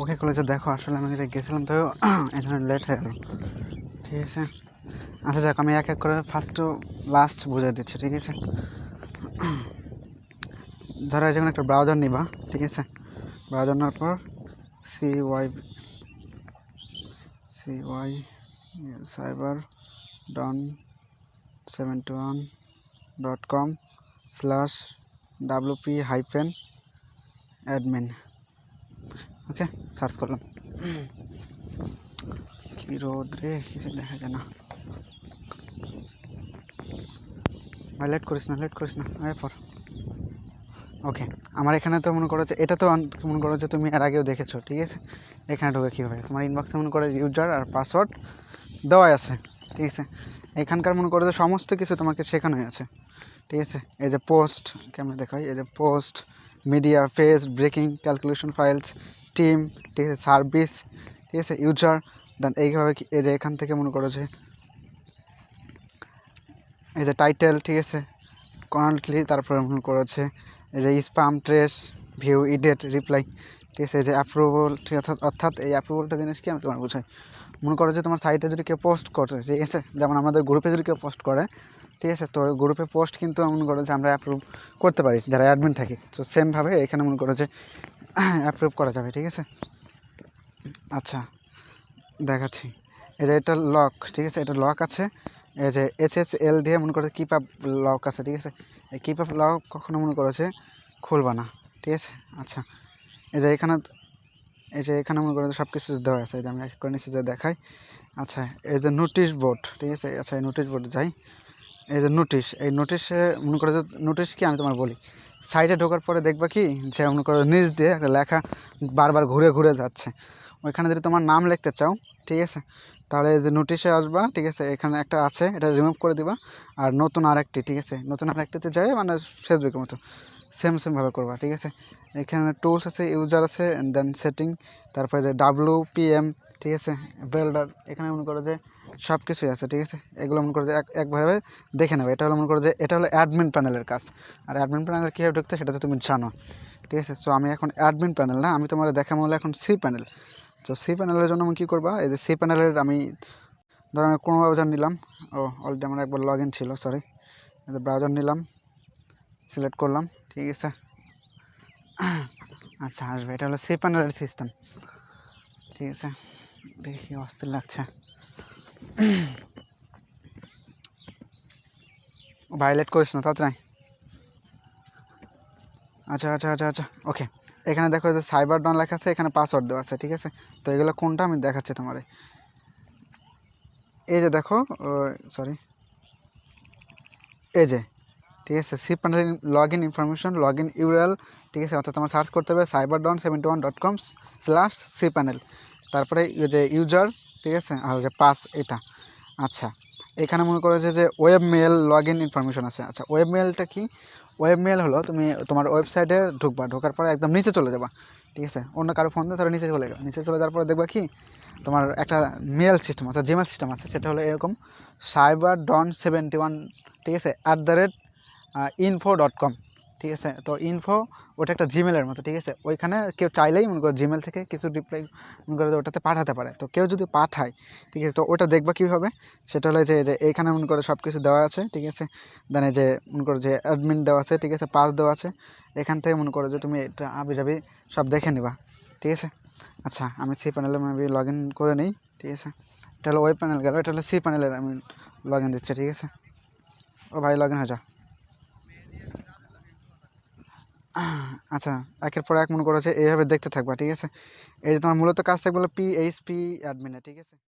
ওকে কলেজে দেখো, আসলে আমি যে গেছিলাম তো এখানে লেট হয়ে গেল। ঠিক আছে? আচ্ছা যাক, আমি এক এক করে ফার্স্ট লাস্ট বুঝিয়ে দিচ্ছি, ঠিক আছে? ধরো যেমন একটা ব্রাউজার নিবা, ঠিক আছে? ব্রাউজার নেওয়ার পর C Y C Y cyber don seventy one dot com slash W P hyphen admin okay search করলাম। কি রোদ রে কিছু দেখা যায় না। লেট করিস না লেট করিস না। আয় পর। ওকে আমার এখানে তো মনে করো যে এটা তো মনে করো যে তুমি এর আগেও দেখেছ ঠিক আছে? এখানে ঢোকে কীভাবে? তোমার ইনবক্সে মনে করো ইউজার আর পাসওয়ার্ড দেওয়াই আছে ঠিক আছে? এখানকার মনে করো যে সমস্ত কিছু তোমাকে শেখানোই আছে ঠিক আছে? এই যে পোস্ট কেমন দেখাই? এই যে post media face breaking calculation files team ঠিক আছে সার্ভিস ঠিক আছে ইউজার দেন এইভাবে এই যে এখান থেকে মনে করো যে এই যে টাইটেল ঠিক আছে কনাল্টলি তারপরে মনে করো এই যে spam trash view edit reply ঠিক আছে, এই যে অ্যাপ্রুভাল ঠিক আছে, অর্থাৎ এই অ্যাপ্রুভালটা জিনিস কি আমি তোমার বুঝাই। মনে করো যে তোমার সাইটে যদি কেউ পোস্ট করে, ঠিক আছে, যেমন আমাদের গ্রুপে যদি কেউ পোস্ট করে, ঠিক আছে, তো গ্রুপে পোস্ট কিন্তু মনে করো যে আমরা অ্যাপ্রুভ করতে পারি, যারা অ্যাডমিন থাকে। তো সেমভাবে এখানে মনে করো যে অ্যাপ্রুভ করা যাবে, ঠিক আছে? আচ্ছা দেখাচ্ছি। এই যে এটা লক ঠিক আছে? এটা লক আছে। এই যে এস এস এল দিয়ে মনে করো কিপ আপ লক আছে, ঠিক আছে? এই কিপ আপ লক কখনো মনে করেছে খুলবা না, ঠিক আছে? আচ্ছা এই যে এখানে, এই যে এখানে মনে করো সব কিছু দেওয়া আছে যে আমি এক করে নিচে যে দেখাই। আচ্ছা এই যে নোটিশ বোর্ড ঠিক আছে? আচ্ছা এই নোটিশ বোর্ড যাই। এই যে নোটিশ এই নোটিশে মনে করো নোটিশ কি আমি তোমার বলি? সাইডে ঢোকার পরে দেখবা কি যে মনে করো নিচ দিয়ে একটা লেখা বারবার ঘুরে ঘুরে যাচ্ছে। ওইখানে যদি তোমার নাম লিখতে চাও, ঠিক আছে? তাহলে যে নোটিশে আসবা, ঠিক আছে? এখানে একটা আছে, এটা রিমুভ করে দিবা। আর নতুন আরেকটি, ঠিক আছে? নতুন আরেকটিতে যাই মানে ফেসবুকের মতো সেম সেমভাবে করবা, ঠিক আছে? এখানে টুলস আছে ইউজার আছে দেন সেটিং তারপরে যে ডাব্লু পিএম ঠিক আছে? বেল্ডার এখানে মনে করো যে সব কিছুই আছে, ঠিক আছে? এগুলো মনে করো যে এক একভাবে দেখে নেবে। এটা হলো মনে করো যে, এটা হলো অ্যাডমিন প্যানেলের কাজ। আর অ্যাডমিন প্যানেলের কীভাবে ঢুকতে সেটা তো তুমি জানো, ঠিক আছে? সো আমি এখন অ্যাডমিন প্যানেল না, আমি তোমার দেখাবো হলো এখন সি প্যানেল তো সি প্যানেলের জন্য আমি কী করবা? এই যে সি প্যানেলের আমি, ধরো আমি কোনো ব্রাউজার নিলাম। ও অলরেডি আমার একবার লগ ইন ছিল সরি ব্রাউজার নিলাম সিলেক্ট করলাম, ঠিক আছে? আচ্ছা আসবে। এটা হলো সি প্যানেলের সিস্টেম ঠিক আছে? দেখি, অস্থির লাগছে। ভাইলেট করিস না, তাড়াতাড়ি। আচ্ছা আচ্ছা আচ্ছা আচ্ছা। ওকে এখানে দেখো যে সাইবার ডন লেখা আছে, এখানে পাসওয়ার্ড দেওয়া আছে, ঠিক আছে? তো এগুলো কোনটা আমি দেখাচ্ছি তোমারে? এই যে দেখো সরি এই যে, ঠিক আছে? C panel log in information log in URL ঠিক আছে? অর্থাৎ তোমার সার্চ করতে হবে cyber don seventy one dot com slash C panel তারপরে যে ইউজার ঠিক আছে? আর যে পাস এটা। আচ্ছা। এখানে মনে করেছে যে web mail log in information আছে। আচ্ছা ওয়েব মেলটা কি? ওয়েব মেল হলো, তুমি তোমার ওয়েবসাইটে ঢুকবা, ঢোকার পরে একদম নিচে চলে যাবা, ঠিক আছে? অন্য কারও ফোন দিয়ে তাহলে নিচে চলে যাবে নিচে চলে যাওয়ার পরে দেখবা কি? তোমার একটা মেল সিস্টেম আছে জিমেল সিস্টেম আছে, সেটা হলো এরকম সাইবার ডন সেভেন্টি ওয়ান ঠিক আছে? At the rate info dot com ঠিক আছে? তো ইনফো ওটা একটা জিমেলের মতো, ঠিক আছে? ওইখানে কেউ চাইলেই মনে করো জিমেল থেকে কিছু রিপ্লাই মনে করো ওটাতে পাঠাতে পারে। তো কেউ যদি পাঠায়, ঠিক আছে? তো ওটা দেখবা কীভাবে? সেটা হলো যে এইখানে মনে করো সব কিছু দেওয়া আছে, ঠিক আছে? দেন যে মনে করো যে অ্যাডমিন দেওয়া আছে, ঠিক আছে? পাস দেওয়া আছে। এখান থেকে মনে করো যে তুমি এটা আবি যাবি সব দেখে নিবা, ঠিক আছে? আচ্ছা আমি সি প্যানেলে আমি লগ ইন করে নিই, ঠিক আছে? এটা হলো প্যানেল গেল, এটা হলো সি প্যানেলের আমি লগ ইন দিচ্ছি, ঠিক আছে? ও ভাই লগ ইন হয়ে যা আচ্ছা একের পর এক মনে করেছে এইভাবে দেখতে থাকবা, ঠিক আছে? এই যে তোমার মূলত কাজ থাকবে হলো পি এইচ পি অ্যাডমিনে ঠিক আছে?